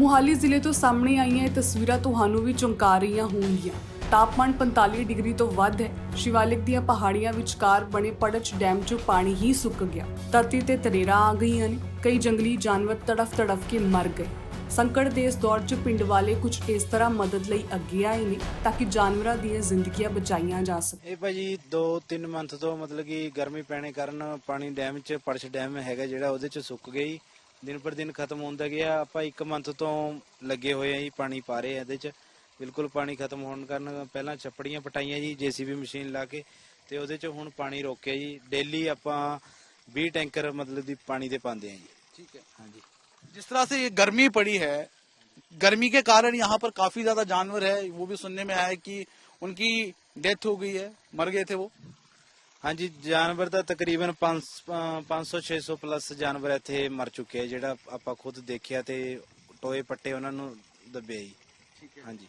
ਮੁਹਾਲੀ ਜ਼ਿਲ੍ਹੇ ਤੋਂ ਸਾਹਮਣੇ ਆਈਆਂ ਇਹ ਤਸਵੀਰਾਂ ਤੁਹਾਨੂੰ ਵੀ ਚੌਂਕਾ ਰਹੀਆਂ ਹੋਣਗੀਆਂ। ਤਾਪਮਾਨ 45 ਡਿਗਰੀ ਤੋਂ ਵੱਧ ਹੈ। ਸ਼ਿਵਾਲਿਕ ਦੀਆਂ ਪਹਾੜੀਆਂ ਵਿਚਕਾਰ ਬਣੇ ਪੜਚ ਡੈਮ 'ਚੋਂ ਪਾਣੀ ਹੀ ਸੁੱਕ ਗਿਆ। ਧਰਤੀ ਤੇ ਤਰੇੜਾਂ ਆ ਗਈਆਂ ਨੇ। ਕਈ ਜੰਗਲੀ ਜਾਨਵਰ ਤੜਫ ਤੜਫ ਕੇ ਮਰ ਗਏ। ਸੰਕਟ ਦੇ ਇਸ ਦੌਰ 'ਚ ਪਿੰਡ ਵਾਲੇ ਕੁਝ ਇਸ ਤਰ੍ਹਾਂ ਮਦਦ ਲਈ ਅੱਗੇ ਆਏ ਨੇ ਤਾਂ ਕਿ ਜਾਨਵਰਾਂ ਦੀਆਂ ਜ਼ਿੰਦਗੀਆਂ ਬਚਾਈਆਂ ਜਾ ਸਕਣ। ਇਹ ਭਾਜੀ 2-3 ਮੰਥ ਤੋਂ ਮਤਲਬ ਕਿ ਗਰਮੀ ਪੈਣੇ ਕਾਰਨ ਪਾਣੀ ਡੈਮ 'ਚ, ਪੜਛ ਡੈਮ ਹੈਗਾ ਜਿਹੜਾ ਉਹਦੇ 'ਚ ਸੁੱਕ ਗਈ ਦਿਨ ਪਰ ਦਿਨ ਖਤਮ ਹੁੰਦਾ ਗਿਆ ਆਪਾਂ 1 ਮੰਥ ਤੋਂ ਲੱਗੇ ਹੋਏ ਆ ਜੀ ਪਾਣੀ ਪਾ ਰਹੇ ਆ ਇਹਦੇ 'ਚ ਬਿਲਕੁਲ ਪਾਣੀ ਖਤਮ ਹੋਣ ਕਾਰਨ ਪਹਿਲਾਂ ਛੱਪੜੀਆਂ ਪਟਾਈਆਂ ਜੀ ਜੀਸੀਬੀ ਮਸ਼ੀਨ ਲਾ ਕੇ ਤੇ ਉਹਦੇ 'ਚ ਹੁਣ ਪਾਣੀ ਰੋਕਿਆ ਜੀ ਡੇਲੀ ਆਪਾਂ 20 ਟੈਂਕਰ ਮਤਲਬ ਦੀ ਪਾਣੀ ਦੇ ਪਾਉਂਦੇ ਆ ਜੀ ठीक है ਹਾਂਜੀ जिस तरह से ये गर्मी पड़ी है गर्मी के कारण यहाँ पर काफी ज्यादा जानवर है वो भी सुनने में आया है कि उनकी डेथ हो गई है मर गए थे वो ਹਾਂਜੀ ਜਾਨਵਰ ਦਾ ਤਕਰੀਬਨ 500 600 ਪਲੱਸ ਜਾਨਵਰ ਇੱਥੇ ਮਰ ਚੁੱਕੇ ਆ ਜਿਹੜਾ ਆਪਾਂ ਖੁਦ ਦੇਖਿਆ ਤੇ ਟੋਏ ਪੱਟੇ ਉਹਨਾਂ ਨੂੰ ਦੱਬੇ ਜੀ ठीक है ਹਾਂਜੀ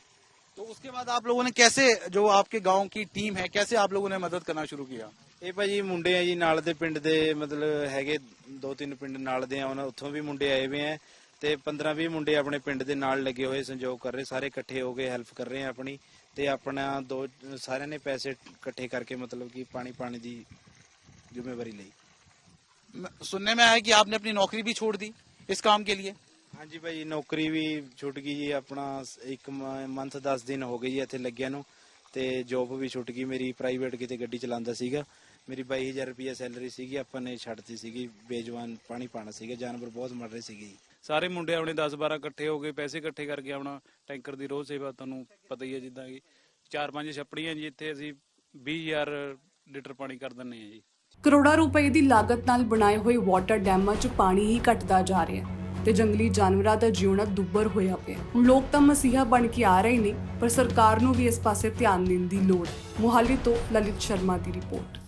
तो उसके बाद आप लोगों ने कैसे जो आपके गांव की टीम है कैसे आप लोगों ने मदद करना शुरू किया ਇਹ ਭਾਜੀ ਮੁੰਡੇ ਆ ਜੀ ਨਾਲ ਦੇ ਪਿੰਡ ਦੇ ਮਤਲਬ ਹੈਗੇ ਦੋ ਤਿੰਨ ਪਿੰਡ ਨਾਲ ਦੇ ਆ ਉਹਨਾਂ ਉੱਥੋਂ ਵੀ ਮੁੰਡੇ ਆਏ ਹੋਏ ਆ ਤੇ 15 20 ਮੁੰਡੇ ਆਪਣੇ ਪਿੰਡ ਦੇ ਨਾਲ ਲੱਗੇ ਹੋਏ ਸੰਯੋਗ ਕਰ ਰਹੇ ਸਾਰੇ ਇਕੱਠੇ ਹੋ ਕੇ ਹੈਲਪ ਕਰ ਰਹੇ ਆ ਆਪਣੀ ਤੇ ਆਪਣਾ ਦੋ ਸਾਰਿਆਂ ਨੇ ਪੈਸੇ ਇਕੱਠੇ ਕਰਕੇ ਮਤਲਬ ਕਿ ਪਾਣੀ ਪਾਣੀ ਦੀ ਜ਼ਿੰਮੇਵਾਰੀ ਲਈ म- सुनने में आया कि आपने अपनी नौकरी भी छोड़ दी इस काम के लिए ਹਾਂਜੀ ਭਾਈ ਨੌਕਰੀ ਵੀ ਛੁੱਟ ਗਈ ਜੀ ਆਪਣਾ ਇੱਕ ਮੰਥ 10 ਦਿਨ ਹੋ ਗਏ ਜੀ ਇੱਥੇ ਲੱਗਿਆ ਨੂੰ ਤੇ ਜੌਬ ਵੀ ਛੁੱਟ ਗਈ ਮੇਰੀ ਪ੍ਰਾਈਵੇਟ ਕਿਤੇ ਗੱਡੀ ਚਲਾਉਂਦਾ ਸੀਗਾ ਮੇਰੀ 22000 ਰੁਪਏ ਸੈਲਰੀ ਸੀਗੀ ਆਪਾਂ ਨੇ ਛੱਡਤੀ ਸੀਗੀ ਬੇਜਵਾਨ ਪਾਣੀ ਪਾਣਾ ਸੀਗਾ ਜਾਨਵਰ ਬਹੁਤ ਮਰ ਰਹੇ ਸੀਗੇ ਜੀ ਸਾਰੇ ਮੁੰਡੇ ਆਪਣੇ 10 12 ਇਕੱਠੇ ਹੋ ਕੇ ਪੈਸੇ ਇਕੱਠੇ ਕਰਕੇ ਆਪਣਾ ਟੈਂਕਰ ਦੀ ਰੋਜ਼ ਸੇਵਾ ਤੁਹਾਨੂੰ ਪਤਾ ਹੀ ਹੈ, ਜਿੱਦਾਂ ਕਿ ਚਾਰ ਪੰਜ ਛੱਪੜੀਆਂ ਜੀ, ਇੱਥੇ ਅਸੀਂ 20000 ਲੀਟਰ ਪਾਣੀ ਕਰ ਦਿੰਨੇ ਆ ਜੀ। ਕਰੋੜਾਂ ਰੁਪਏ ਦੀ ਲਾਗਤ ਨਾਲ ਬਣਾਏ ਹੋਏ ਵਾਟਰ ਡੈਮਾਂ 'ਚ ਪਾਣੀ ਹੀ ਘਟਦਾ ਜਾ ਰਿਹਾ ਹੈ ਤੇ ਜੰਗਲੀ ਜਾਨਵਰਾਂ ਦਾ ਜਿਉਣਾ ਦੁੱਬਰ ਹੋਇਆ ਪਿਆ ਹੁਣ ਲੋਕ ਤਾਂ ਮਸੀਹਾ ਬਣ ਕੇ ਆ ਰਹੇ ਨੇ, ਪਰ ਸਰਕਾਰ ਨੂੰ ਵੀ ਇਸ ਪਾਸੇ ਧਿਆਨ ਦੇਣ ਦੀ ਲੋੜ ਹੈ। ਮੁਹਾਲੀ ਤੋਂ ਲਲਿਤ ਸ਼ਰਮਾ ਦੀ ਰਿਪੋਰਟ।